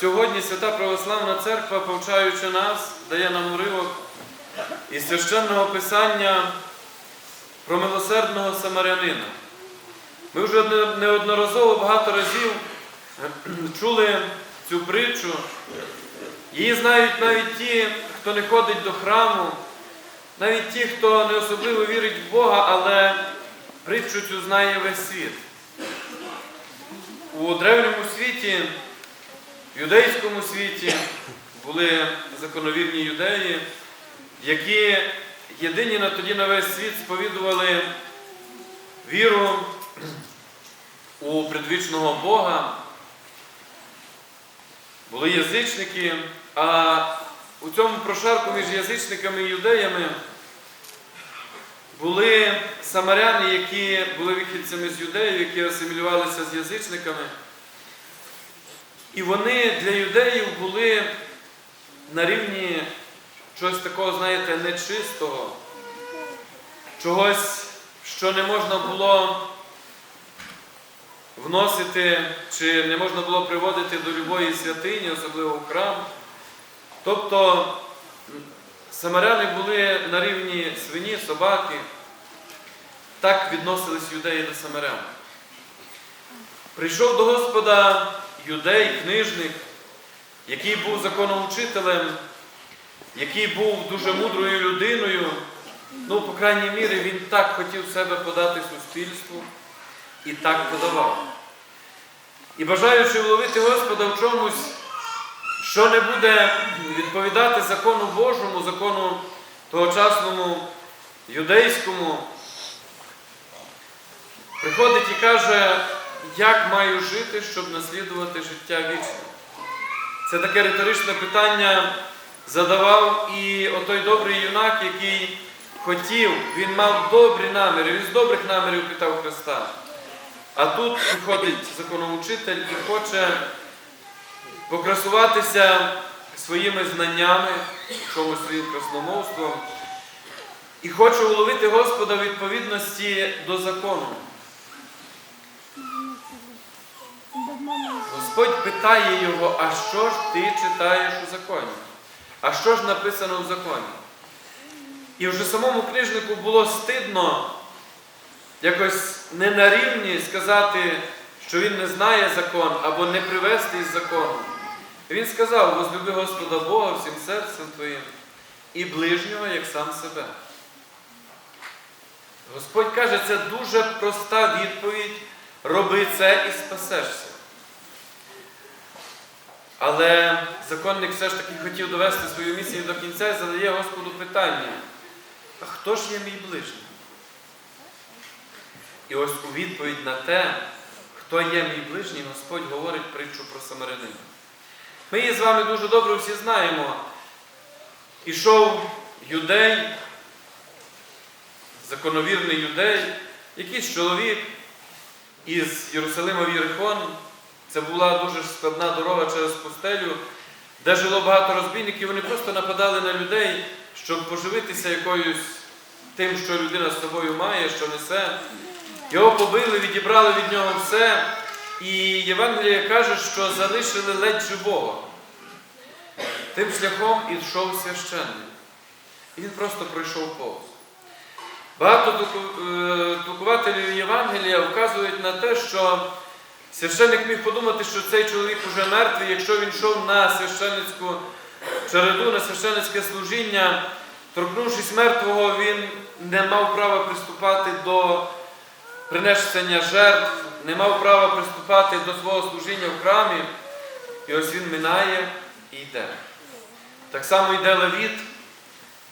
сьогодні Свята Православна Церква, повчаючи нас, дає нам уривок із священного писання про милосердного самарянина. Ми вже неодноразово багато разів чули цю притчу. Її знають навіть ті, хто не ходить до храму, навіть ті, хто не особливо вірить в Бога, але притчу цю знає весь світ. У древньому світі, в юдейському світі були законовірні юдеї, які єдині на тоді на весь світ сповідували віру у предвічного Бога. Були язичники, а у цьому прошарку між язичниками і юдеями були самаряни, які були вихідцями з юдеїв, які асимілювалися з язичниками. І вони для юдеїв були на рівні чогось такого, знаєте, нечистого, чогось, що не можна було вносити, чи не можна було приводити до любої святині, особливо в храм. Тобто самаряни були на рівні свині, собаки. Так відносились юдеї до самарян. Прийшов до Господа юдей, книжник, який був законоучителем, який був дуже мудрою людиною. Ну, по крайній мірі, він так хотів себе подати суспільству і так подавав. І бажаючи вловити Господа в чомусь, що не буде відповідати закону Божому, закону тогочасному юдейському, приходить і каже, як маю жити, щоб наслідувати життя вічне. Це таке риторичне питання задавав і отой добрий юнак, який хотів, він мав добрі наміри, він з добрих намірів питав Христа. А тут приходить законоучитель і хоче покрасуватися своїми знаннями, в чомусь своїм красномовством, і хоче уловити Господа в відповідності до закону. Господь питає його, а що ж ти читаєш у законі? А що ж написано в законі? І вже самому книжнику було стидно якось не на рівні сказати, що він не знає закон або не привести із закону. Він сказав, возлюби Господа Бога всім серцем твоїм і ближнього, як сам себе. Господь каже, це дуже проста відповідь. Роби це і спасешся. Але законник все ж таки хотів довести свою місію до кінця і задає Господу питання, а хто ж є мій ближній? І ось у відповідь на те, хто є мій ближній, Господь говорить притчу про самарянина. Ми її з вами дуже добре всі знаємо. Ішов юдей, законовірний юдей, якийсь чоловік із Єрусалима в Єрихон. Це була дуже складна дорога через пустелю, де жило багато розбійників. Вони просто нападали на людей, щоб поживитися якоюсь тим, що людина з собою має, що несе. Його побили, відібрали від нього все. І Євангеліє каже, що залишили ледь живого. Тим шляхом ішов священник. І він просто пройшов повз. Багато е, толкувателів Євангелія вказують на те, що священник міг подумати, що цей чоловік уже мертвий, якщо він йшов на священницьку череду, на священницьке служіння, торкнувшись мертвого, він не мав права приступати до принесення жертв, не мав права приступати до свого служіння в храмі. І ось він минає і йде. Так само йде Левіт,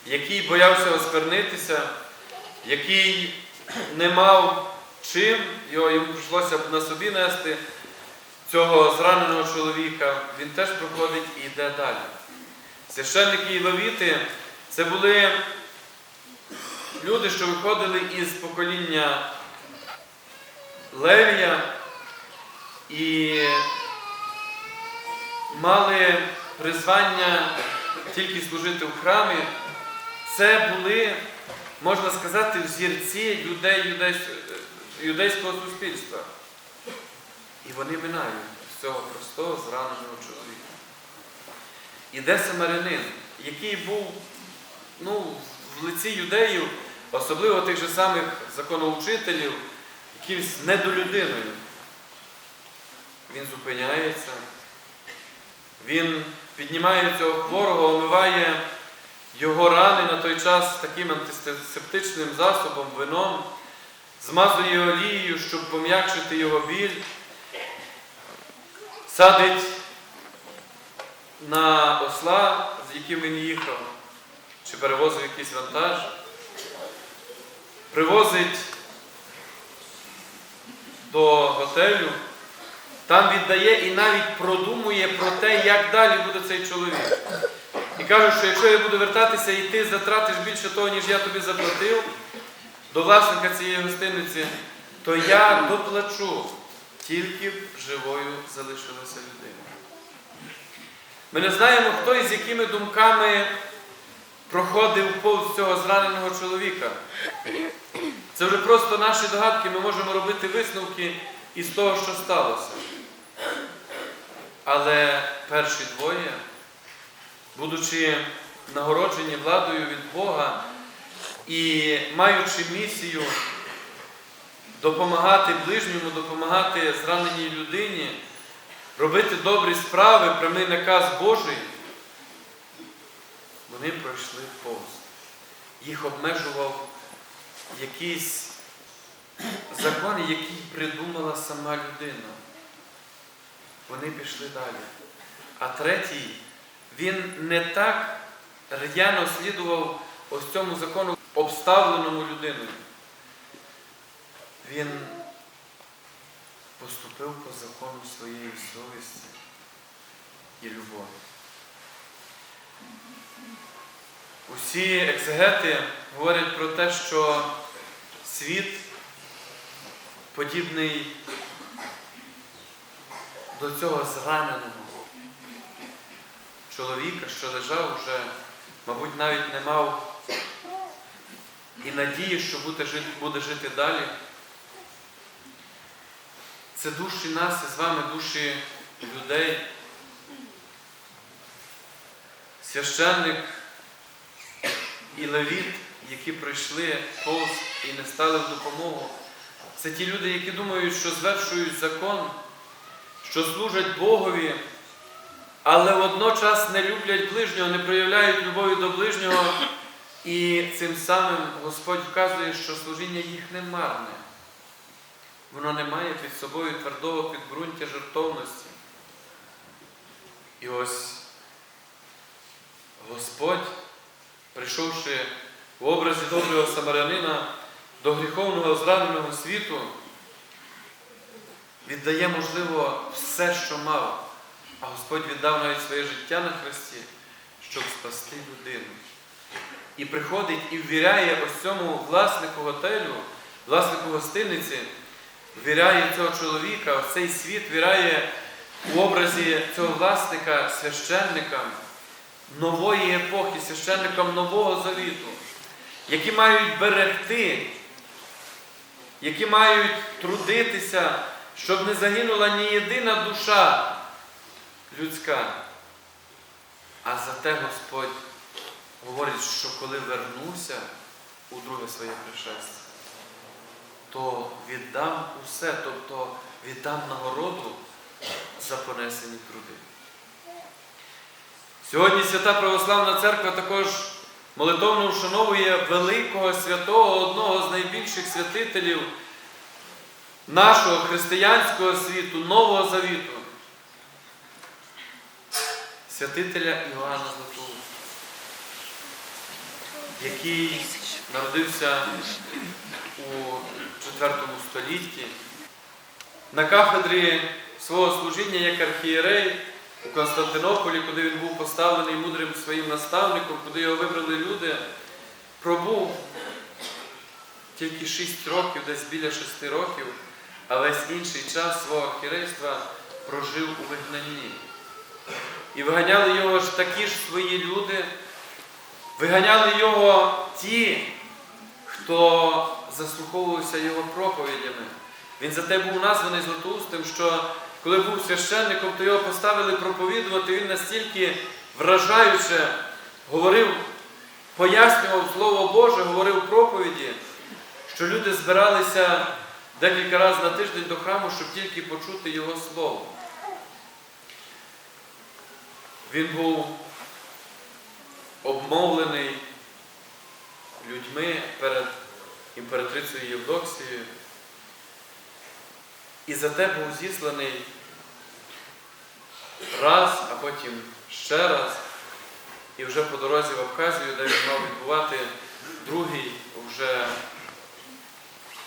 який боявся осквернитися, який не мав чим, його йому прийшлося б на собі нести цього зраненого чоловіка, він теж проходить і йде далі. Священники і левіти це були люди, що виходили із покоління Левія і мали призвання тільки служити в храмі. Це були, можна сказати, взірці людей юдейсь- юдейського суспільства. І вони минають з цього простого зраненого чоловіка. іде самарянин, який був ну, в лиці юдеїв, особливо тих же самих законоучителів, якимсь недолюдиною. Він зупиняється, він піднімає цього хворого, омиває його рани на той час таким антисептичним засобом, вином, змазує олією, щоб пом'якшити його біль, садить на осла, з яким він їхав, чи перевозив якийсь вантаж, привозить до готелю, там віддає і навіть продумує про те, як далі буде цей чоловік. І кажуть, що якщо я буду вертатися і ти затратиш більше того, ніж я тобі заплатив, до власника цієї гостиниці, то я доплачу, тільки б живою залишилася людина. Ми не знаємо, хто і з якими думками проходив повз цього зраненого чоловіка. Це вже просто наші догадки, ми можемо робити висновки із того, що сталося. Але перші двоє, будучи нагороджені владою від Бога і маючи місію допомагати ближньому, допомагати зраненій людині, робити добрі справи, прямий наказ Божий, вони пройшли повз. Їх обмежував якийсь закон, який придумала сама людина. Вони пішли далі. А третій, він не так р'яно слідував ось цьому закону, обставленому людиною. Він поступив по закону своєї совісті і любові. Усі екзегети говорять про те, що світ подібний до цього зраненого чоловіка, що лежав вже, мабуть, навіть не мав і надії, що буде жити, далі. Це душі нас і з вами душі людей. Священник і левіт, які прийшли повз і не стали в допомогу. Це ті люди, які думають, що звершують закон, що служать Богові, але водночас не люблять ближнього, не проявляють любові до ближнього. І цим самим Господь вказує, що служіння їх не марне. Воно не має під собою твердого підґрунтя жертовності. І ось Господь, прийшовши в образі доброго самарянина до гріховного зраненого світу, віддає, можливо, все, що мав. А Господь віддав навіть своє життя на Христі, щоб спасти людину. І приходить і ввіряє ось цьому власнику готелю, власнику гостиниці, ввіряє цього чоловіка, ось цей світ ввіряє у образі цього власника священникам нової епохи, священникам Нового Завіту, які мають берегти, які мають трудитися, щоб не загинула ні єдина душа людська. А зате Господь говорить, що коли вернуся у друге своє пришестя, то віддам усе, тобто віддам нагороду за понесені труди. Сьогодні Свята Православна Церква також молитовно вшановує великого святого, одного з найбільших святителів нашого християнського світу, Нового Завіту, святителя Іоанна Златоуста, який народився у IV столітті на кафедрі свого служіння як архієрей у Константинополі, куди він був поставлений мудрим своїм наставником, куди його вибрали люди, пробув тільки 6 років, десь біля 6 років, а весь інший час свого архірейства прожив у вигнанні. І виганяли його ж такі ж свої люди, виганяли його ті, хто заслуховувався його проповідями. Він за те був названий Златоустим, що коли був священником, то його поставили проповідувати, він настільки вражаюче говорив, пояснював Слово Боже, говорив проповіді, що люди збиралися декілька разів на тиждень до храму, щоб тільки почути Його Слово. Він був обмовлений людьми перед імператрицею Євдоксією. І зате був зісланий раз, а потім ще раз. І вже по дорозі в Абхазію, де він мав відбувати другий вже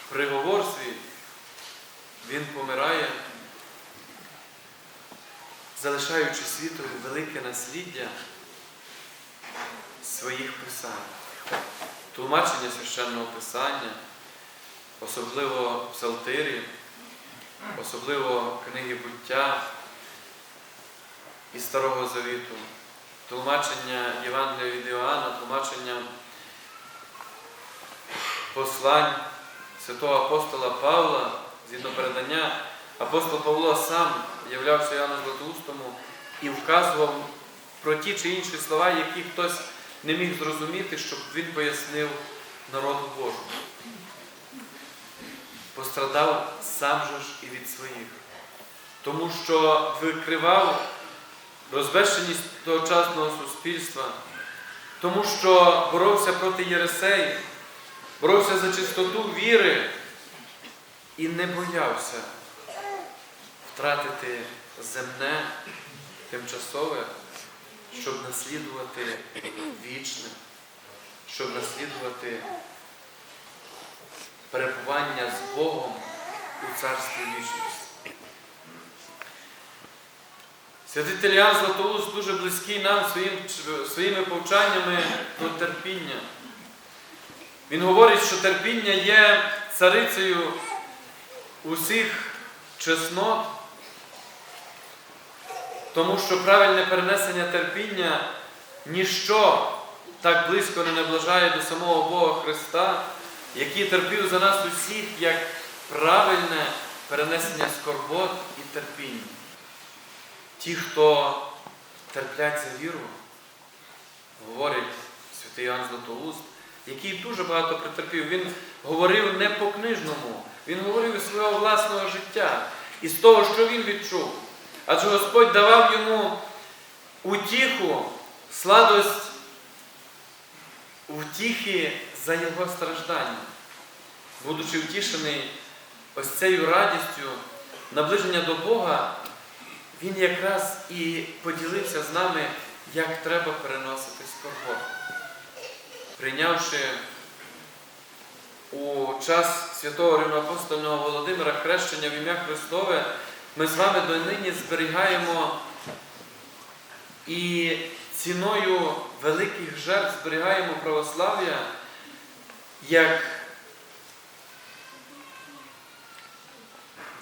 приговор свій, він помирає, залишаючи світові велике насліддя своїх писань, тлумачення священного писання, особливо псалтирі, особливо книги буття і Старого Завіту, тлумачення Євангелія від Іоанна, тлумачення послань святого апостола Павла, згідно передання, апостол Павло сам являвся Іоанном Златоустому і вказував про ті чи інші слова, які хтось не міг зрозуміти, щоб він пояснив народу Божому. Пострадав сам же ж і від своїх, тому що викривав розбещеність тогочасного суспільства, тому що боровся проти Єресеїв, боровся за чистоту віри і не боявся втратити земне, тимчасове, щоб наслідувати вічне, щоб наслідувати перебування з Богом у царстві вічності. Святитель Ян Златоуст дуже близький нам своїм, своїми повчаннями про терпіння. Він говорить, що терпіння є царицею усіх чеснот, тому що правильне перенесення терпіння ніщо так близько не наближає до самого Бога Христа, який терпів за нас усіх як правильне перенесення скорбот і терпіння. Ті, хто терплять за віру, говорить святий Іоанн Златоуст, який дуже багато претерпів. Він говорив не по книжному, він говорив із свого власного життя, із того, що він відчув. Адже Господь давав йому утіху, сладость втіхи за його страждання, будучи втішений ось цією радістю, наближення до Бога, він якраз і поділився з нами, як треба переносити скорботу. Прийнявши у час святого Римоапостольного Володимира хрещення в ім'я Христове, ми з вами донині зберігаємо і ціною великих жертв зберігаємо православ'я як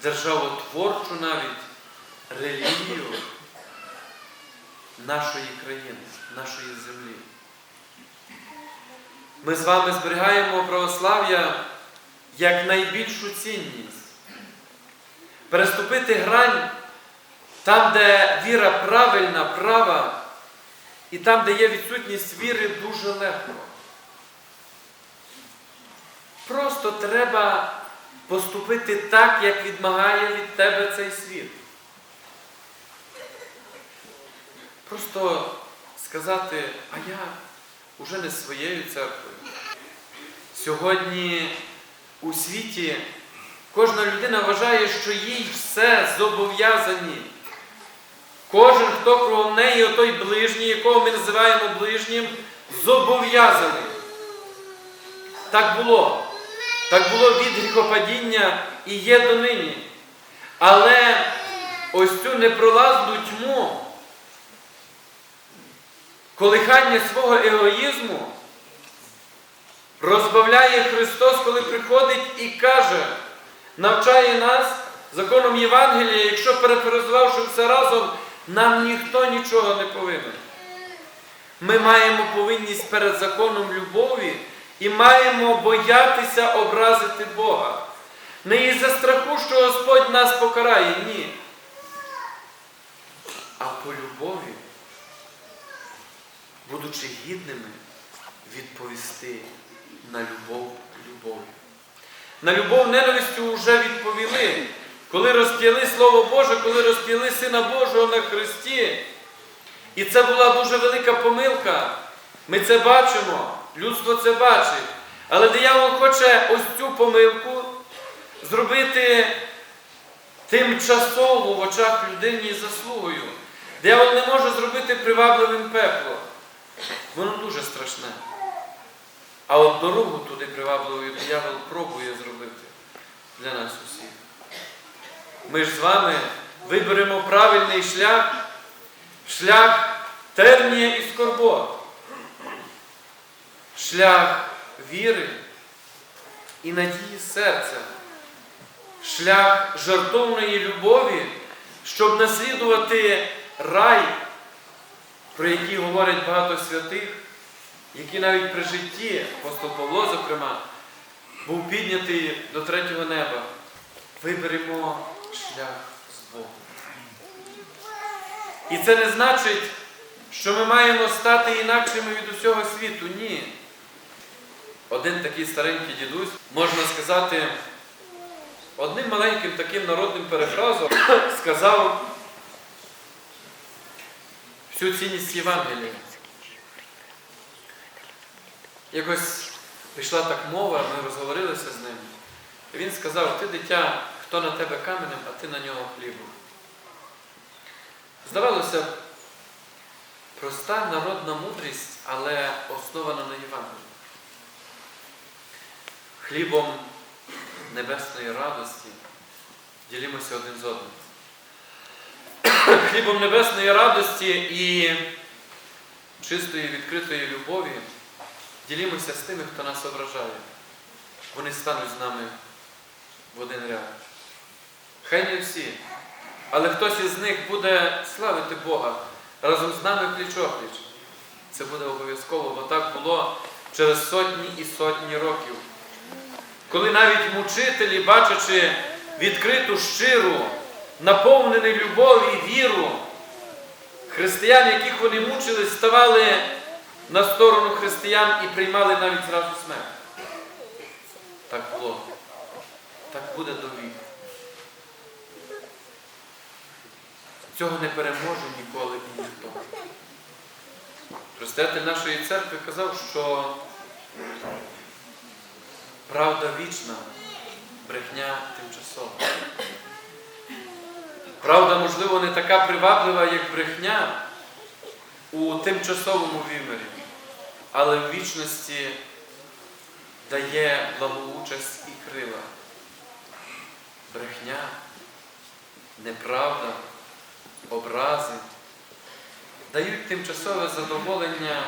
державотворчу навіть релігію нашої країни, нашої землі. Ми з вами зберігаємо православ'я як найбільшу цінність. Переступити грань там, де віра правильна, права, і там, де є відсутність віри, дуже легко. Просто треба поступити так, як відмагає від тебе цей світ. Просто сказати, а я уже не своєю церквою. Сьогодні у світі кожна людина вважає, що їй все зобов'язані. Кожен, хто кругом неї, отой ближній, якого ми називаємо ближнім, зобов'язаний. Так було. Так було від гріхопадіння і є донині. Але ось цю непролазну тьму, колихання свого егоїзму розбавляє Христос, коли приходить і каже, навчає нас законом Євангелія, якщо перефразувавши все разом, нам ніхто нічого не повинен. Ми маємо повинність перед законом любові і маємо боятися образити Бога. Не із-за страху, що Господь нас покарає, ні. а по любові, будучи гідними, відповісти на любов любов'ю. На любов ненавистю вже відповіли, коли розп'яли Слово Боже, коли розп'яли Сина Божого на Христі. І це була дуже велика помилка. Ми це бачимо, людство це бачить. Але диявол хоче ось цю помилку зробити тимчасово в очах людині заслугою. Диявол не може зробити привабливим пекло. Воно дуже страшне. А от дорогу туди привабливою диявол пробує зробити для нас усіх. Ми ж з вами виберемо правильний шлях, шлях тернія і скорбот, шлях віри і надії серця, шлях жартовної любові, щоб наслідувати рай, про який говорять багато святих, який навіть при житті, апостол Павло, зокрема, був піднятий до третього неба. Виберемо шлях з Богом. І це не значить, що ми маємо стати інакшими від усього світу. Ні. Один такий старенький дідусь, можна сказати, одним маленьким таким народним перефразом сказав всю цінність Євангелія. Якось пішла так мова, ми розговорилися з ним. І він сказав, ти дитя, хто на тебе каменем, а ти на нього хлібом. Здавалося проста народна мудрість, але основана на Євангелії. Хлібом небесної радості ділімося один з одним. Хлібом небесної радості і чистої відкритої любові ділімося з тими, хто нас ображає. Вони стануть з нами в один ряд. Хай не всі, але хтось із них буде славити Бога разом з нами пліч-опліч. Це буде обов'язково, бо так було через сотні і сотні років. Коли навіть мучителі, бачачи відкриту щиру, наповнену любові і віру, християн, яких вони мучили, ставали на сторону християн і приймали навіть зразу смерть. Так було. Так буде до віку. Цього не переможе ніколи і ніхто. Представитель нашої церкви казав, що правда вічна, брехня тимчасова. Правда, можливо, не така приваблива, як брехня у тимчасовому вимірі, але в вічності дає благоучасть і крила. Брехня, неправда, образи дають тимчасове задоволення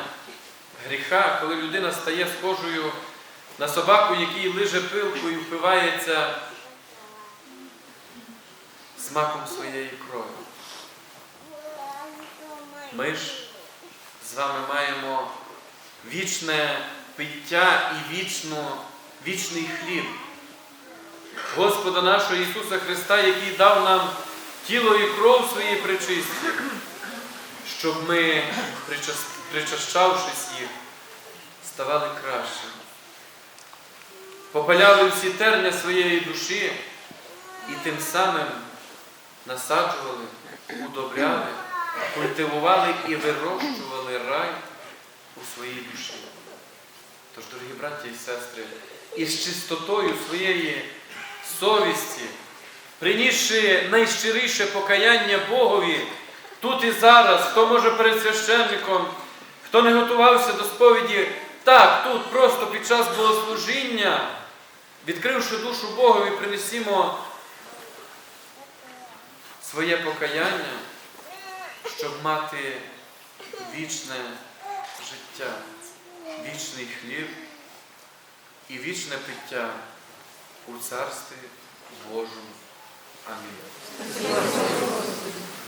гріха, коли людина стає схожою на собаку, який лиже пилку і впивається смаком своєї крові. Ми ж з вами маємо вічне пиття і вічну, вічний хліб. Господа нашого Ісуса Христа, який дав нам тіло і кров свої причисті, щоб ми, причащавшись їх, ставали кращими. Попаляли всі терня своєї душі і тим самим насаджували, удобряли, культивували і вирощували рай у своїй душі. Тож, дорогі браті і сестри, із чистотою своєї совісті, принісши найщиріше покаяння Богові тут і зараз, хто може перед священником, хто не готувався до сповіді, так, тут просто під час богослужіння, відкривши душу Богові, принесімо своє покаяння, щоб мати вічне життя, вічний хліб і вічне пиття у Царстві Божому. Амінь.